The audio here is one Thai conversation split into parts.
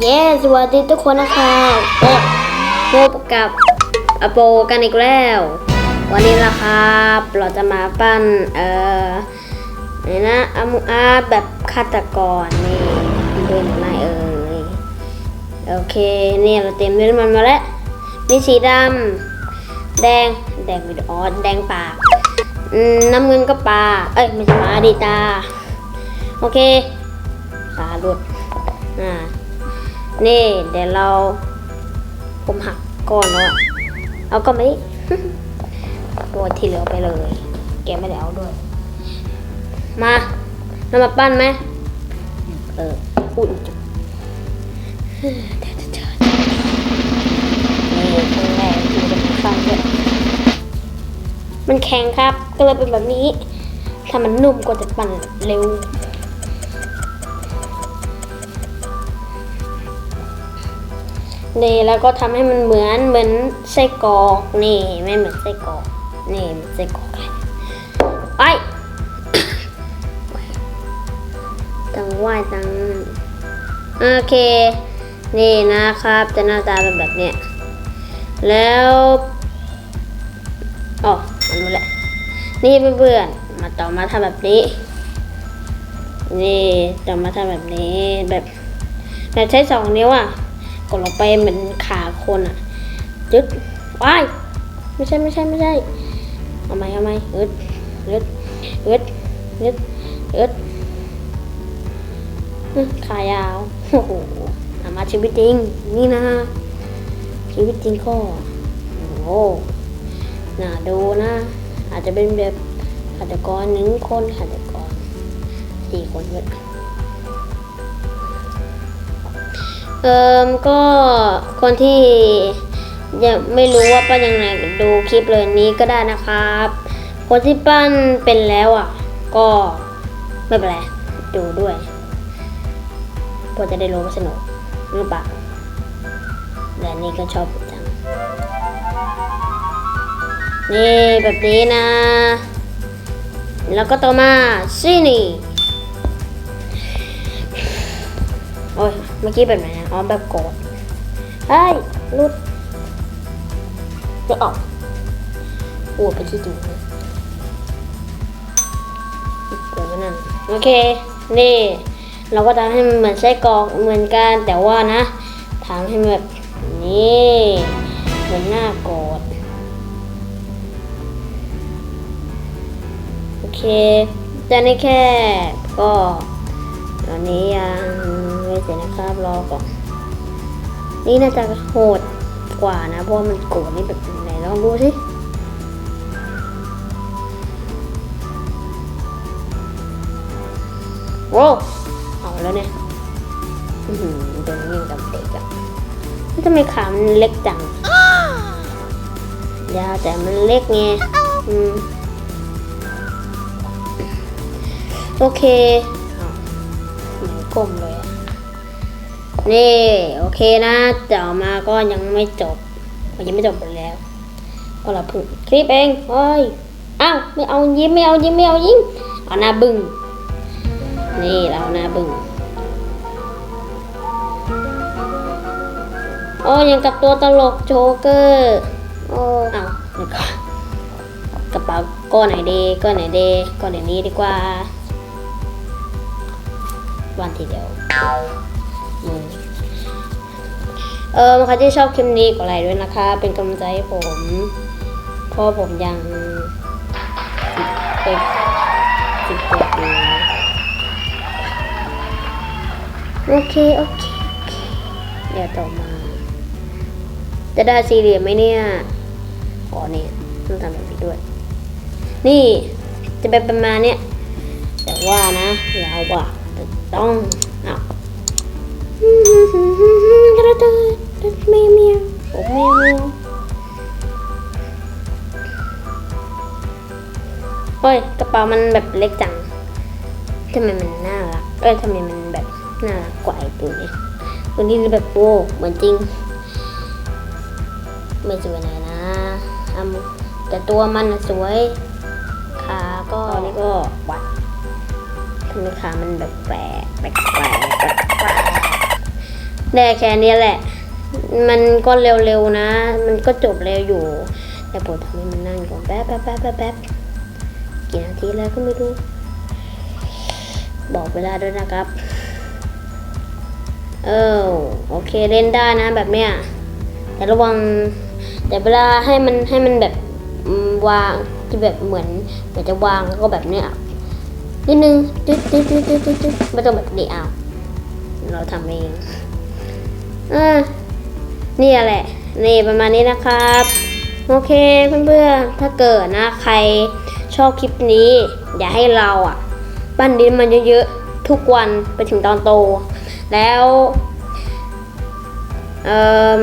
เย้ สวัสดีทุกคนนะคะก็พบกับอโปกันอีกแล้ว วันนี้นะครับ เราจะมาปั้น เอ่อนี่นะอามุอาแบบฆาตกรนี่ดูหน่อยเอ่ยโอเคเนี่ยเราเตรียมด้วยน้ำมันมาแล้ว มีสีดำแดง แดงม่ได้อ๋อแดงปาก น้ำเงินก็ปลา เอ้ยไม่ใช่ปลาดีตา โอเคขาหลุดอ่า นี่เดี๋ยวเราผมหักก่อนแล้วอะเอาก็ไม่ตัวที่เหลือไปเลย แกไม่ได้เอาด้วย มาเรามาปั้นไหมเอออุ่นจุดเดี๋ยวจะเจอนี่ครั้งแรกที่จะมาฟังด้วยมันแข็งครับ ก็เลยเป็นแบบนี้ ถ้ามันนุ่มก็จะปั้นเร็ว นี่แล้วก็ทำให้มันเหมือนเหมือนไส้กรอกนี่ไม่เหมือนไส้กรอกนี่เหมือนไส้กรอกเลยไอ้ตังไหวตังโอเค นี่นะครับจะหน้าตาเป็นแบบเนี้ยแล้วอ๋ออันนู้แหละ นี่เพื่อนๆมาต่อมาทำแบบนี้ นี่ต่อมาทำแบบนี้แบบแบบใช้สองนิ้วอะ กดลงไปเหมือนขาคนอะจึ๊ดว้ายไม่ใช่ไม่ใช่ไม่ใช่เอาไหมเอาไหมอึดอึดอึดอึดอึดขายาวโอ้โหเอามาชีวิตจริงนี่นะชีวิตจริงก็โอ้โหน่าดูนะ อาจจะเป็นแบบฆาตกรหนึ่งคนฆาตกรสี่คนด้วย เอิมก็คนที่ยังไม่รู้ว่าปั้นยังไงดูคลิปเลยนี้ก็ได้นะครับ คนที่ปั้นเป็นแล้วอะ ก็ไม่เป็นไรดูด้วยเพื่อจะได้รู้ว่าสนุกหรือเปล่าแต่นี่ก็ชอบจังนี่แบบนี้นะ แล้วก็ต่อมาซีนี่ โอ้ยเมื่อกี้แบบไหนนะอ๋อแบบโกดเฮ้ยรุดจะออกโอ้ไปที่ดูนะเกิดนั่นโอเค นี่ เราก็ทำให้มันเหมือนไส้กรอกเหมือนกันแต่ว่านะทำให้มันแบบนี่เหมือนหน้าโกดโอเคจะนี่แค่ก็ตอนนี้ยัง ไม่เสร็จนะครับรอก่อนนี่น่าจะโหดกว่านะเพราะมันโกรธนี่แบบไหนลองดูสิโว้เอาแล้วเนี่ยอือหือเดินยิงกับเด็กอะแล้วทำไมขามันเล็กจังยาวแต่มันเล็กไงอืมโอเคเหมือนกลมเลย นี่ โอเคนะต่อมาก็ยังไม่จบยังไม่จบหมดแล้ว ก็เราพึ่งคลิปเองเฮ้ยอ้าวไม่เอายิ้มไม่เอายิ้มไม่เอายิ้มเอาหน้าบึ้งนี่เราเอาหน้าบึ้งโอ้ยังกับตัวตลกโจ๊กเกอร์โอ้เอาเดี๋ยวก่อนกระเป๋าก้อนไหนดีก้อนไหนดีก้อนไหนนี้ดีกว่า วันทีเดียว เออใครที่ชอบคลิปนี้กดไลค์ด้วยนะคะ เป็นกำลังใจให้ผมเพราะผมยังสิบเอ็ดสิบเอ็ดอยู่โอเคโอเคโอเคเดี๋ยวต่อมา จะได้สี่เหลี่ยมไหมเนี่ยอ๋อเนี่ยต้องทำแบบนี้ด้วย นี่จะเป็นประมาณเนี้ยแต่ว่านะเราอะจะต้องเอา กระโดดเมียวเมียวโอ้เมียวเมียวโอ้ยกระเป๋ามันแบบเล็กจังทำไมมันน่ารัก เอ้ยทำไมมันแบบน่ารักกว่าไอ้ตัวนี้ตัวนี้แบบโอ้เหมือนจริง ไม่สวยไหนนะอะแต่ตัวมันสวยขาก็นี่ก็วัดทำไมขามันแบบแปลกแปลกแปลก ได้แค่นี้แหละ มันก็เร็วๆนะ มันก็จบเร็วอยู่ แต่ผมทำให้มันนั่งก่อนแป๊บแป๊บแป๊บแป๊บกี่นาทีแล้วก็ไม่รู้ บอกเวลาด้วยนะครับ เออโอเคเล่นได้นะแบบเนี้ย แต่ระวัง แต่เวลาให้มันให้มันแบบวางที่แบบเหมือนเหมือนจะวางแล้วก็แบบเนี้ยนิดนึงตึ๊ดตึ๊ดตึ๊ดตึ๊ดตึ๊ดตึ๊ดไม่ต้องแบบนี้เอาเราทำเอง อ่านี่แหละ นี่ประมาณนี้นะครับ โอเคเพื่อนๆ ถ้าเกิดนะใครชอบคลิปนี้ อย่าให้เราอะ ปั้นดินมันเยอะๆ ทุกวันไปถึงตอนโต แล้วเอ่อ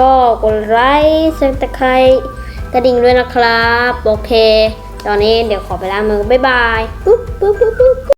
ก็กดไลค์ซับสไครกระดิ่งด้วยนะครับ โอเค ตอนนี้เดี๋ยวขอไปล้างมือ บ๊ายบาย ปุ๊บปุ๊บปุ๊บปุ๊บ